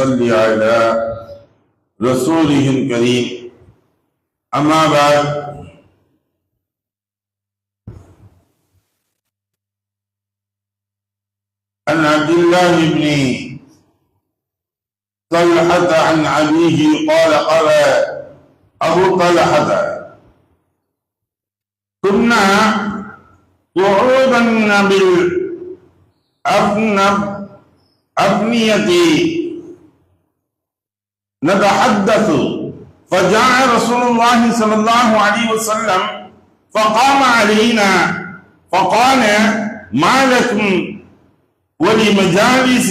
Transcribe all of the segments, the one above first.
ونصلي على رسوله الكريم. أما بعد عن عبد الله بن طلحة عن أبيه قال قال أبو طلحة كنا قعودا بالأفنب أبنية نتحدث فجاء رسول الله صلى الله عليه وسلم فقام علينا فقال ما لكم ولمجالس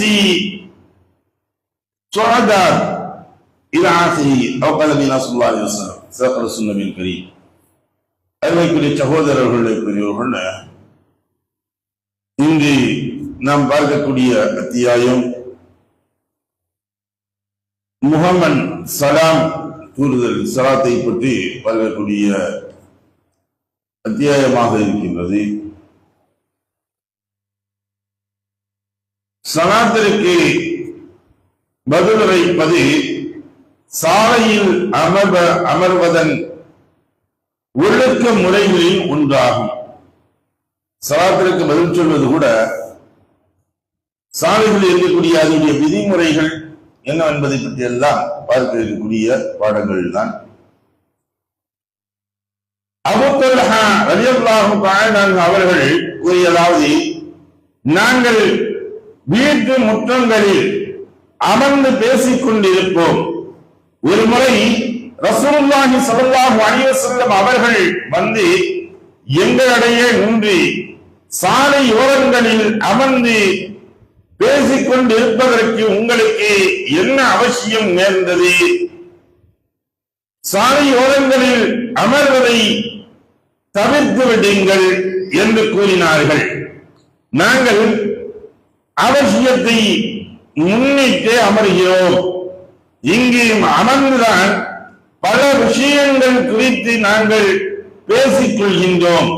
سعداء إلى آخره أو قال النبي صلى الله عليه وسلم صدق رسول النبي الكريم அருமைக்குரிய சகோதரர்களே பெரியவர்கள் இன்று நாம் பார்க்கக்கூடிய அத்தியாயம் முகமன் சலாம் கூறுதல் சலாத்தை பற்றி வரக்கூடிய அத்தியாயமாக இருக்கின்றது. சலாத்திற்கு பதிலளிப்பது சாலையில் அமர்வ அமர்வதன் ஒழுக்க முறைகளில் ஒன்றாகும். சலாத்திற்கு பதில் சொல்வது கூட சாலைகளில் இருக்கக்கூடிய அதனுடைய விதிமுறைகள் என்ன என்பதை பற்றி எல்லாம் பார்க்க இருக்கக்கூடிய பாடங்கள் தான் அவர்கள் கூறியதாவது நாங்கள் வீட்டு முற்றங்களில் அமர்ந்து பேசிக் கொண்டிருப்போம் ஒரு முறை ரசூலுல்லாஹி ஸல்லல்லாஹு அலைஹி அவர்கள் வந்து எங்களிடையே நின்று சாலை ஓரங்களில் அமர்ந்து பேசிக்கொண்டு இருப்பதற்கு உங்களுக்கு என்ன அவசியம் நேர்ந்தது? சாலையோரங்களில் அமர்வதை தவிர்த்து விடுங்கள் என்று கூறினார்கள். நாங்கள் அவசியத்தை முன்னிட்டு அமர்கிறோம். இங்கு அமர்ந்துதான் பல விஷயங்கள் குறித்து நாங்கள் பேசிக் கொள்கின்றோம்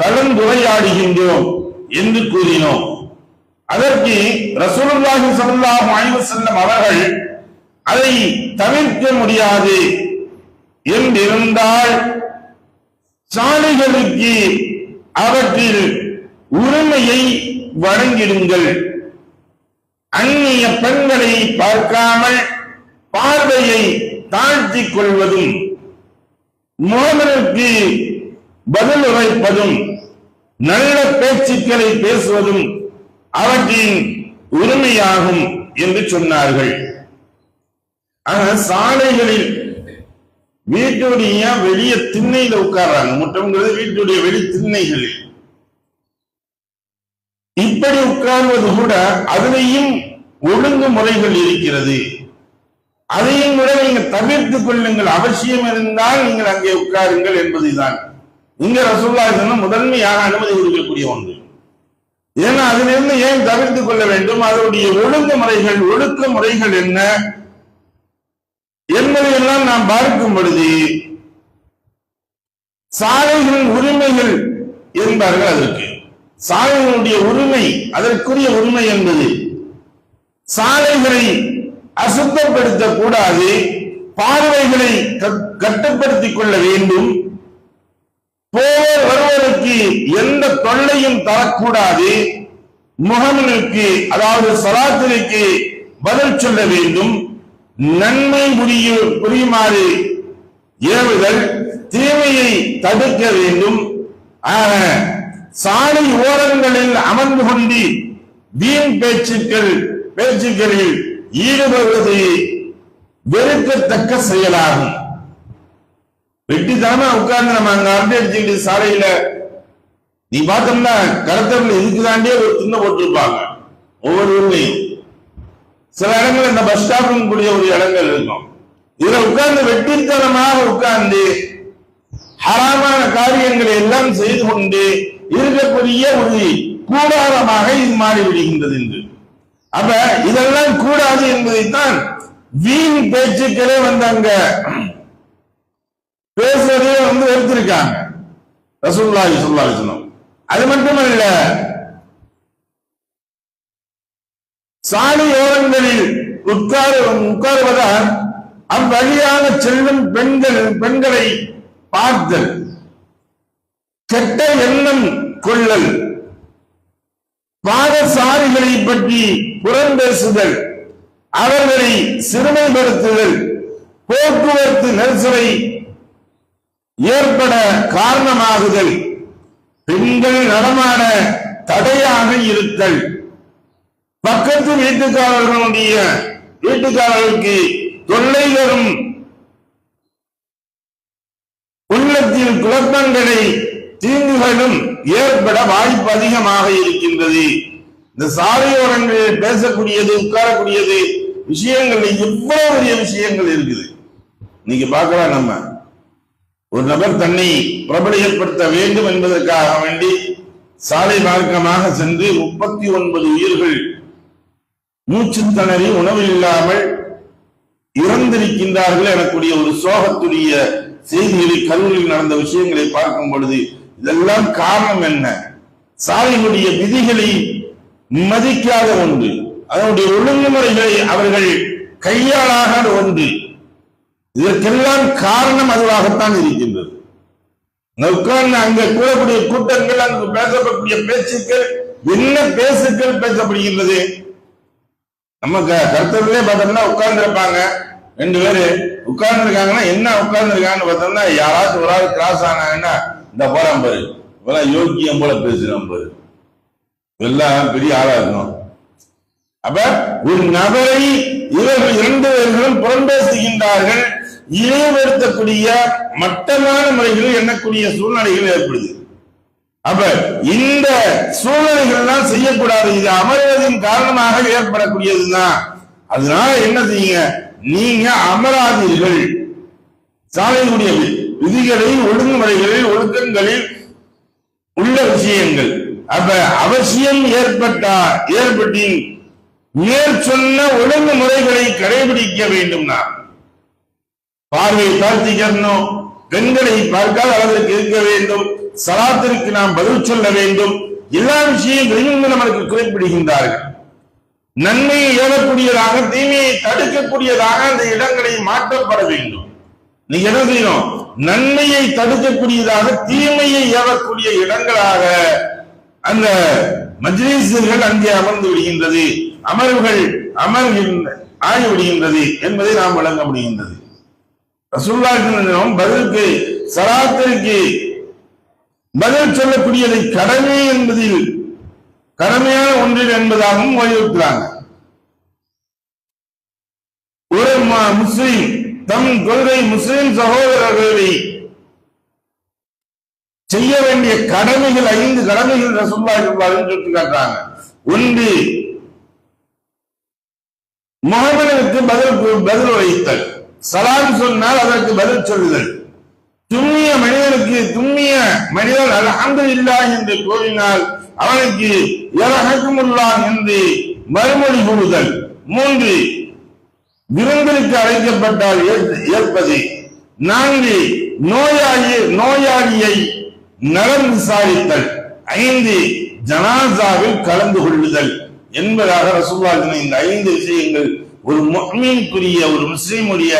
கலந்துரையாடுகின்றோம் என்று கூறினோம். அதற்கு ரசூலுல்லாஹி ஸல்லல்லாஹு அலைஹி வஸல்லம் அவர்கள் அதை தவிர்க்க முடியாது என்றிருந்தால் சாலைகளுக்கு அவற்றில் உரிமையை வழங்கிடுங்கள். அந்நிய பெண்களை பார்க்காமல் பார்வையை தாழ்த்திக் கொள்வதும் மோதலுக்கு பதில் உரைப்பதும் நல்ல பேச்சுக்களை பேசுவதும் அவற்றின் உரிமையாகும் என்று சொன்னார்கள். ஆனா சாலைகளில் வீட்டுடைய வெளிய திண்ணையில உட்கார்றாங்க. முட்டம்ங்கிறது வீட்டுடைய வெளி திண்ணைகளில் இப்படி உட்கார்வது கூட அதுலேயும் ஒழுங்குமுறைகள் இருக்கிறது. அதையும் கூட நீங்கள் தவிர்த்துக் கொள்ளுங்கள். அவசியம் இருந்தால் நீங்கள் அங்கே உட்காருங்கள் என்பதுதான். இங்க ரசூல்லா சொன்ன முதன்மையாக அனுமதி கொடுக்கக்கூடிய ஒன்று. ஏன்னா அதிலிருந்து ஏன் தவிர்த்து கொள்ள வேண்டும்? அதனுடைய ஒழுங்கு முறைகள் ஒழுக்க முறைகள் என்ன? என்பதையெல்லாம் நாம் பார்க்கும் பொழுது சாலைகளின் உரிமைகள் என்பார்கள் அதற்கு. சாலைகளுடைய உரிமை அதற்குரிய உரிமை என்பது சாலைகளை அசுத்தப்படுத்தக்கூடாது பார்வைகளை கட்டுப்படுத்திக் கொள்ள வேண்டும் போவர் வருவதற்கு எந்த தொல்லையும் தரக்கூடாது. முகமனுக்கு அதாவது சராசரிக்கு பதில் சொல்ல வேண்டும். நன்மை புரிய புரியுமாறு ஏவுதல் தீமையை தடுக்க வேண்டும். ஆக சாலை ஓரங்களில் அமர்ந்து கொண்டு வீண் பேச்சுக்கள் பேச்சுக்களில் ஈடுபடுவது வெறுக்கத்தக்க செயலாகும். வெட்டித்தானே உட்கார்ந்து நம்ம அங்க அரட்டை அடிச்சுக்கிட்டு சாலையில? நீ பார்த்தோம்னா கடத்தல இதுக்குதாண்டே ஒரு துண்ணை போட்டிருப்பாங்க? ஒவ்வொரு ஊர்லயும். சில இடங்கள் இந்த பஸ் ஸ்டாப்பும் கூடிய ஒரு இடங்கள் இருக்கும். இதுல உட்கார்ந்து வெட்டித்தனமாக உட்கார்ந்து ஹராமான காரியங்களை எல்லாம் செய்து கொண்டு இருக்கக்கூடிய ஒரு கூடாரமாக இது மாறி விடுகின்றது என்று அப்ப இதெல்லாம் கூடாது என்பதைத்தான் வீண் பேச்சுக்களே வந்தாங்க பேசுறதே வந்து எடுத்திருக்காங்க ரசூல்லாஹி சொல்லா அலைஹி அது மட்டுமல்ல சாலை ஓரங்களில் உட்கார உட்காருவதால் அவ்வழியாக செல்லும் பெண்கள் பெண்களை பார்த்தல் கெட்ட எண்ணம் கொள்ளல் பாதசாரிகளை பற்றி புறம் பேசுதல் அவர்களை சிறுமைப்படுத்துதல் போக்குவரத்து நெரிசலை ஏற்பட காரணமாகுதல். பெண்கள் நடமாட தடையாக இருத்தல். பக்கத்து வீட்டுக்காரர்களுடைய வீட்டுக்காரர்களுக்கு தொல்லை தரும் உள்ளத்தில் குழப்பங்களை தீங்குகளும் ஏற்பட வாய்ப்பு அதிகமாக இருக்கின்றது. இந்த சாலையோரங்களில் பேசக்கூடியது உட்காரக்கூடியது விஷயங்கள் எவ்வளவு பெரிய விஷயங்கள் இருக்குது. நீங்க பார்க்கலாம் நம்ம. ஒரு நபர் தன்னை பிரபலியப்படுத்த வேண்டும் என்பதற்காக வேண்டி சாலை மார்க்கமாக சென்று முப்பத்தி ஒன்பது உயிர்கள் மூச்சு திணறி உணவு இல்லாமல் இறந்திருக்கின்றார்கள் எனக்கூடிய ஒரு சோகத்துடைய செய்திகளை கல்லூரியில் நடந்த விஷயங்களை பார்க்கும் பொழுது இதெல்லாம் காரணம் என்ன? சாலையினுடைய விதிகளை மதிக்காத ஒன்று அதனுடைய ஒழுங்குமுறைகளை அவர்கள் கையாளாக ஒன்று. இதற்கெல்லாம் காரணம் அதுவாகத்தான் இருக்கின்றது. உட்கார்ந்து அங்கே கூறக்கூடிய கூட்டங்கள் அங்கு பேசப்படக்கூடிய பேச்சுக்கள் என்ன பேசுக்கள் பேசப்படுகின்றது? நம்ம கருத்துலேயே பார்த்தோம்னா உட்கார்ந்து இருப்பாங்க. ரெண்டு பேரு உட்கார்ந்து இருக்காங்கன்னா என்ன உட்கார்ந்து இருக்காங்கன்னு பார்த்தோம்னா யாராச்சும் ஒரு ஆள் கிராஸ் ஆனாங்கன்னா இந்த போறான் பாரு. இவெல்லாம் யோக்கியம் போல பேசுறான் பாரு. எல்லாம் பெரிய ஆளா இருக்கும் அப்ப ஒரு நபரை இவர்கள் இரண்டு இழிவுபடுத்தக்கூடிய மட்டமான முறைகளில் எண்ணக்கூடிய சூழ்நிலைகள் ஏற்படுது. அப்ப இந்த சூழ்நிலைகள்லாம் செய்யக்கூடாது. இது அமர்வதன் காரணமாக ஏற்படக்கூடியதுதான் அதனால என்ன செய்யுங்க? நீங்க அமராதீர்கள். சாலையினுடைய விதிகளில் ஒழுங்குமுறைகளில் ஒழுக்கங்களில் உள்ள விஷயங்கள். அப்ப அவசியம் ஏற்பட்டா ஏற்பட்டின் மேற்சொன்ன ஒழுங்குமுறைகளை கடைபிடிக்க வேண்டும் பார்வையை பார்வை தாழ்த்திக்கணும் பெண்களை பார்க்காத அளவிற்கு இருக்க வேண்டும். சலாத்திற்கு நாம் பதில் சொல்ல வேண்டும். எல்லா விஷயங்களையும் நமக்கு குறிப்பிடுகின்றார்கள். நன்மையை ஏறக்கூடியதாக தீமையை தடுக்கக்கூடியதாக அந்த இடங்களை மாற்றப்பட வேண்டும். நீ என்ன செய்யணும்? நன்மையை தடுக்கக்கூடியதாக தீமையை ஏறக்கூடிய இடங்களாக அந்த மஜ்ரீசர்கள் அங்கே அமர்ந்து விடுகின்றது. அமர்வுகள் அமர்கின்ற ஆகிவிடுகின்றது என்பதை நாம் வழங்க முடிகின்றது. ரசூல்லாஹின் பதிலுக்கு சலாத்திற்கு பதில் சொல்லக்கூடியதை கடமை என்பதில் கடமையான ஒன்றில் என்பதாகவும் வலியுறுத்துறாங்க. ஒரு ம- முஸ்லிம் தம் கொள்கை முஸ்லிம் சகோதரர்களை செய்ய வேண்டிய கடமைகள் ஐந்து கடமைகள் ரசூல்லாஹி சுட்டி காட்டுறாங்க. ஒன்று முகமதுக்கு பதில் பதில் வைத்தல். சலாம் சொன்னால் அதற்கு பதில் சொல்லுதல் துண்ணிய மனிதனுக்கு துண்ணிய மனிதன் அலகந்து இல்லா என்று கூறினால் அவனுக்கு இரஹக்குமுல்லாஹ் என்று மறுமொழி கூறுதல். மூன்று விருந்திற்கு அழைக்கப்பட்டால் ஏற்பது. நான்கு நோயாளி நோயாளியை நலம் விசாரித்தல். ஐந்து ஜனாசாவில் கலந்து கொள்ளுதல் என்பதாக ரசூல்லாஜின இந்த ஐந்து விஷயங்கள் ஒரு மொமீனுக்குரிய ஒரு முஸ்லீமுடைய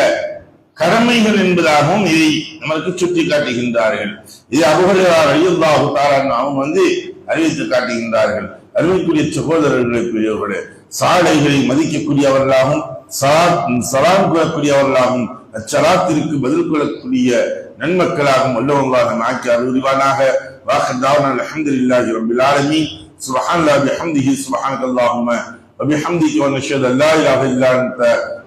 கடமைகள் என்பதாகவும் இதை நமக்கு சுட்டி காட்டுகின்றார்கள் இது அபுகரார் அழியல்லாஹு தாராகவும் வந்து அறிவித்து காட்டுகின்றார்கள். அறிவிக்கூடிய சகோதரர்களை பெரியவர்களே சாலைகளை மதிக்கக்கூடியவர்களாகவும் சலாம் கூறக்கூடியவர்களாகவும் அச்சலாத்திற்கு பதில் கொள்ளக்கூடிய நன்மக்களாகவும் வல்லவங்களாக நாக்கி அருள்வானாக வாக்கதாவன் அலமதுல்லாஹி ரபில் ஆலமி சுபஹான் சுபஹான் அல்லாஹும وبحمدك ونشهد أن لا إله إلا أنت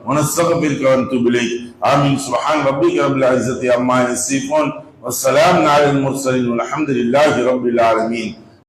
ونستغفرك ونتوب إليك. آمين. سبحان ربك رب العزة عما يصفون. والسلام على المرسلين والحمد لله رب العالمين.